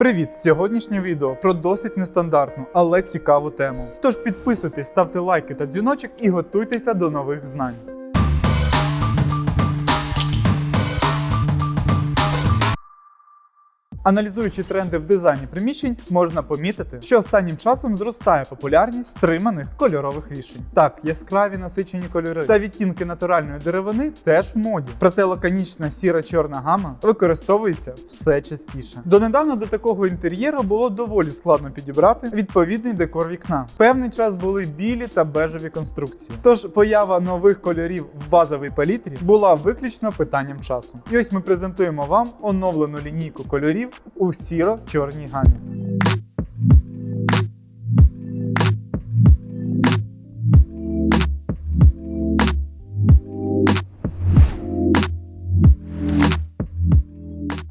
Привіт! Сьогоднішнє відео про досить нестандартну, але цікаву тему. Тож підписуйтесь, ставте лайки та дзвіночок і готуйтеся до нових знань. Аналізуючи тренди в дизайні приміщень, можна помітити, що останнім часом зростає популярність стриманих кольорових рішень. Так, яскраві насичені кольори та відтінки натуральної деревини теж в моді. Проте лаконічна сіра чорна гама використовується все частіше. Донедавна до такого інтер'єру було доволі складно підібрати відповідний декор вікна. Певний час були білі та бежеві конструкції. Тож поява нових кольорів в базовій палітрі була виключно питанням часу. І ось ми презентуємо вам оновлену лінійку кольорів у сіро-чорній гамі.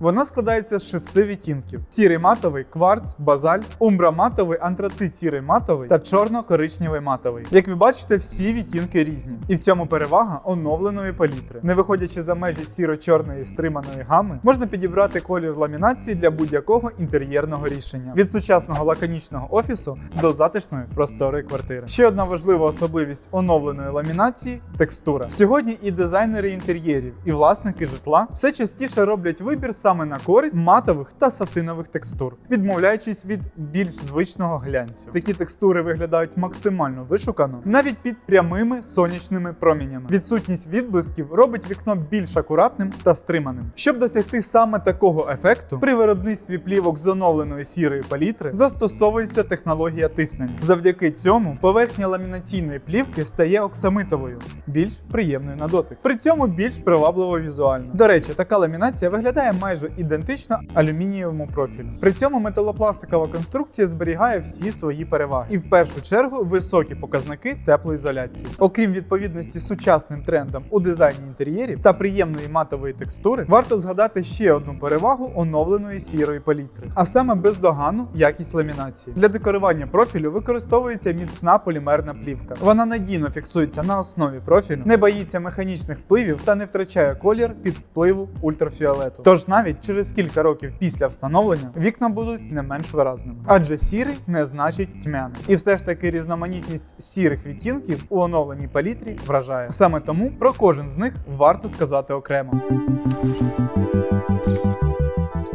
Вона складається з шести відтінків: сірий матовий, кварц, базальт, умбра матовий, антрацит сірий матовий та чорно-коричневий матовий. Як ви бачите, всі відтінки різні, і в цьому перевага оновленої палітри. Не виходячи за межі сіро-чорної стриманої гами, можна підібрати колір ламінації для будь-якого інтер'єрного рішення від сучасного лаконічного офісу до затишної просторої квартири. Ще одна важлива особливість оновленої ламінації текстура. Сьогодні і дизайнери інтер'єрів, і власники житла все частіше роблять вибір саме на користь матових та сатинових текстур, відмовляючись від більш звичного глянцю. Такі текстури виглядають максимально вишукано, навіть під прямими сонячними промінями. Відсутність відблисків робить вікно більш акуратним та стриманим. Щоб досягти саме такого ефекту, при виробництві плівок з оновленої сірої палітри застосовується технологія тиснення. Завдяки цьому поверхня ламінаційної плівки стає оксамитовою, більш приємною на дотик. При цьому більш привабливо візуально. До речі, така ламінація виглядає майже ідентично алюмінієвому профілю. При цьому металопластикова конструкція зберігає всі свої переваги, і в першу чергу високі показники теплоізоляції. Окрім відповідності сучасним трендам у дизайні інтер'єрів та приємної матової текстури, варто згадати ще одну перевагу оновленої сірої палітри, а саме бездоганну якість ламінації. Для декорування профілю використовується міцна полімерна плівка. Вона надійно фіксується на основі профілю, не боїться механічних впливів та не втрачає колір під впливу ультрафіолету. Тож навіть через кілька років після встановлення вікна будуть не менш виразними, адже сірий не значить тьмяний. І все ж таки різноманітність сірих відтінків у оновленій палітрі вражає. Саме тому про кожен з них варто сказати окремо.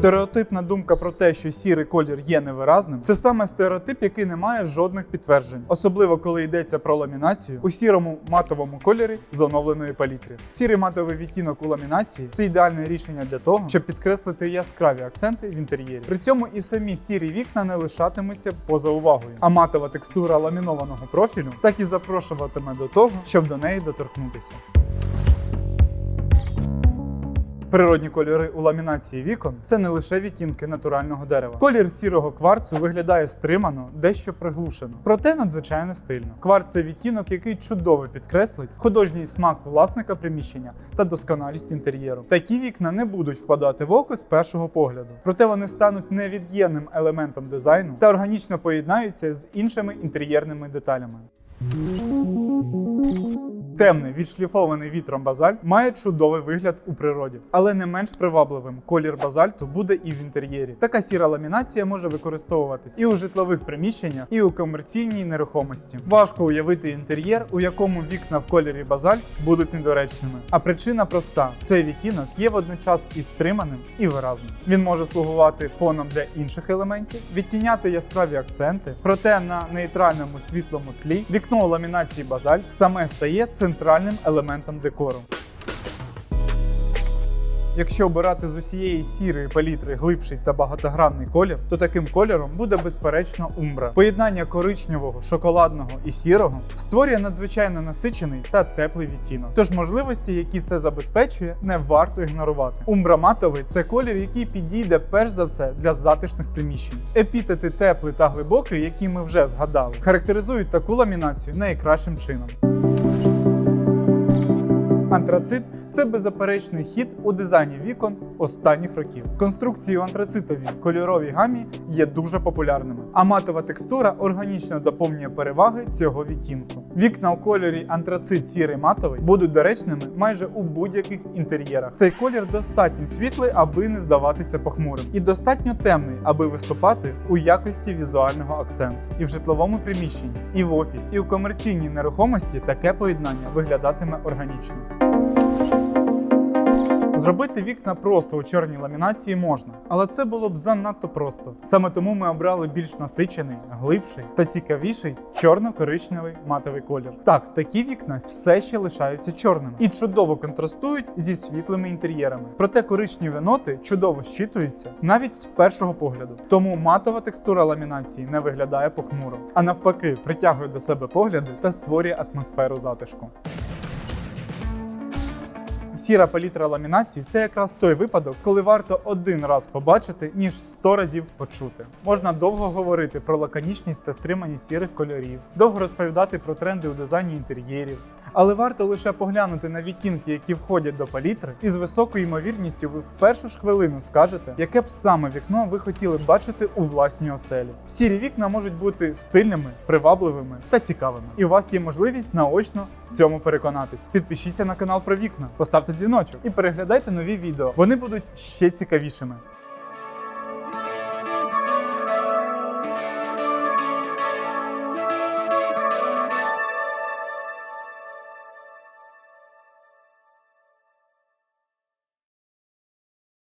Стереотипна думка про те, що сірий колір є невиразним, це саме стереотип, який не має жодних підтверджень, особливо коли йдеться про ламінацію у сірому матовому кольорі з оновленої палітри. Сірий матовий відтінок у ламінації це ідеальне рішення для того, щоб підкреслити яскраві акценти в інтер'єрі. При цьому і самі сірі вікна не лишатимуться поза увагою, а матова текстура ламінованого профілю так і запрошуватиме до того, щоб до неї доторкнутися. Природні кольори у ламінації вікон це не лише відтінки натурального дерева. Колір сірого кварцу виглядає стримано, дещо приглушено, проте надзвичайно стильно. Кварц це відтінок, який чудово підкреслить художній смак власника приміщення та досконалість інтер'єру. Такі вікна не будуть впадати в око з першого погляду, проте вони стануть невід'ємним елементом дизайну та органічно поєднаються з іншими інтер'єрними деталями. Темний відшліфований вітром базальт має чудовий вигляд у природі, але не менш привабливим колір базальту буде і в інтер'єрі. Така сіра ламінація може використовуватись і у житлових приміщеннях, і у комерційній нерухомості. Важко уявити інтер'єр, у якому вікна в кольорі базальт будуть недоречними. А причина проста: цей відтінок є водночас і стриманим, і виразним. Він може слугувати фоном для інших елементів, відтіняти яскраві акценти, проте на нейтральному світлому тлі вікно у ламінації базальт саме стає центральним елементом декору. Якщо обирати з усієї сірої палітри глибший та багатогранний колір, то таким кольором буде безперечно умбра. Поєднання коричневого, шоколадного і сірого створює надзвичайно насичений та теплий відтінок. Тож можливості, які це забезпечує, не варто ігнорувати. Умбра матовий це колір, який підійде перш за все для затишних приміщень. Епітети теплий та глибокий, які ми вже згадали, характеризують таку ламінацію найкращим чином. Антрацит це беззаперечний хід у дизайні вікон останніх років. Конструкції у антрацитовій кольоровій гамі є дуже популярними, а матова текстура органічно доповнює переваги цього відтінку. Вікна у кольорі антрацит сірий матовий будуть доречними майже у будь-яких інтер'єрах. Цей колір достатньо світлий, аби не здаватися похмурим, і достатньо темний, аби виступати у якості візуального акценту. І в житловому приміщенні, і в офісі, і у комерційній нерухомості таке поєднання виглядатиме органічно. Зробити вікна просто у чорній ламінації можна, але це було б занадто просто. Саме тому ми обрали більш насичений, глибший та цікавіший чорно-коричневий матовий колір. Так, такі вікна все ще лишаються чорними і чудово контрастують зі світлими інтер'єрами. Проте коричневі ноти чудово щитуються навіть з першого погляду. Тому матова текстура ламінації не виглядає похмуро, а навпаки, притягує до себе погляди та створює атмосферу затишку. Сіра палітра ламінації це якраз той випадок, коли варто один раз побачити, ніж сто разів почути. Можна довго говорити про лаконічність та стриманість сірих кольорів, довго розповідати про тренди у дизайні інтер'єрів. Але варто лише поглянути на відтінки, які входять до палітри, і з високою ймовірністю ви в першу ж хвилину скажете, яке б саме вікно ви хотіли бачити у власній оселі. Сірі вікна можуть бути стильними, привабливими та цікавими. І у вас є можливість наочно в цьому переконатись. Підпишіться на канал про вікна, поставте дзвіночок і переглядайте нові відео. Вони будуть ще цікавішими.